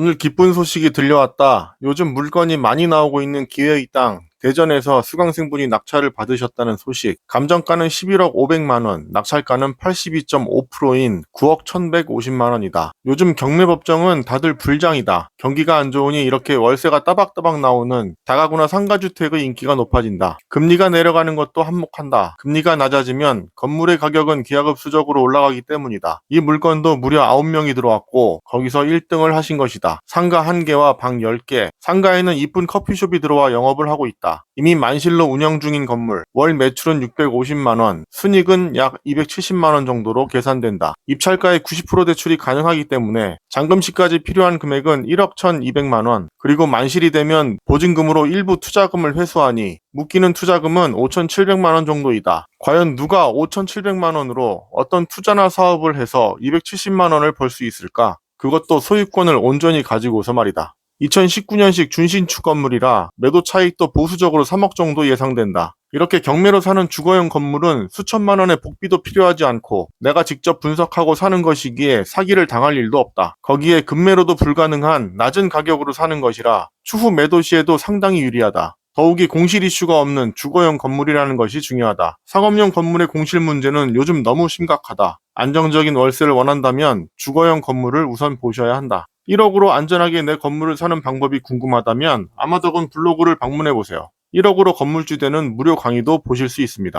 오늘 기쁜 소식이 들려왔다. 요즘 물건이 많이 나오고 있는 기회의 땅. 대전에서 수강생분이 낙찰을 받으셨다는 소식. 감정가는 11억 500만 원, 낙찰가는 82.5%인 9억 1150만 원이다. 요즘 경매 법정은 다들 불장이다. 경기가 안 좋으니 이렇게 월세가 따박따박 나오는 다가구나 상가주택의 인기가 높아진다. 금리가 내려가는 것도 한몫한다. 금리가 낮아지면 건물의 가격은 기하급수적으로 올라가기 때문이다. 이 물건도 무려 9명이 들어왔고 거기서 1등을 하신 것이다. 상가 1개와 방 10개. 상가에는 이쁜 커피숍이 들어와 영업을 하고 있다. 이미 만실로 운영 중인 건물. 월 매출은 650만 원, 순익은 약 270만 원 정도로 계산된다. 입찰가의 90% 대출이 가능하기 때문에 잔금시까지 필요한 금액은 1억 1,200만 원. 그리고 만실이 되면 보증금으로 일부 투자금을 회수하니 묶이는 투자금은 5,700만 원 정도이다. 과연 누가 5,700만 원으로 어떤 투자나 사업을 해서 270만 원을 벌 수 있을까? 그것도 소유권을 온전히 가지고서 말이다. 2019년식 준신축 건물이라 매도 차익도 보수적으로 3억 정도 예상된다. 이렇게 경매로 사는 주거용 건물은 수천만 원의 복비도 필요하지 않고 내가 직접 분석하고 사는 것이기에 사기를 당할 일도 없다. 거기에 금매로도 불가능한 낮은 가격으로 사는 것이라 추후 매도 시에도 상당히 유리하다. 더욱이 공실 이슈가 없는 주거용 건물이라는 것이 중요하다. 상업용 건물의 공실 문제는 요즘 너무 심각하다. 안정적인 월세를 원한다면 주거용 건물을 우선 보셔야 한다. 1억으로 안전하게 내 건물을 사는 방법이 궁금하다면 아마덕은 블로그를 방문해 보세요. 1억으로 건물주 되는 무료 강의도 보실 수 있습니다.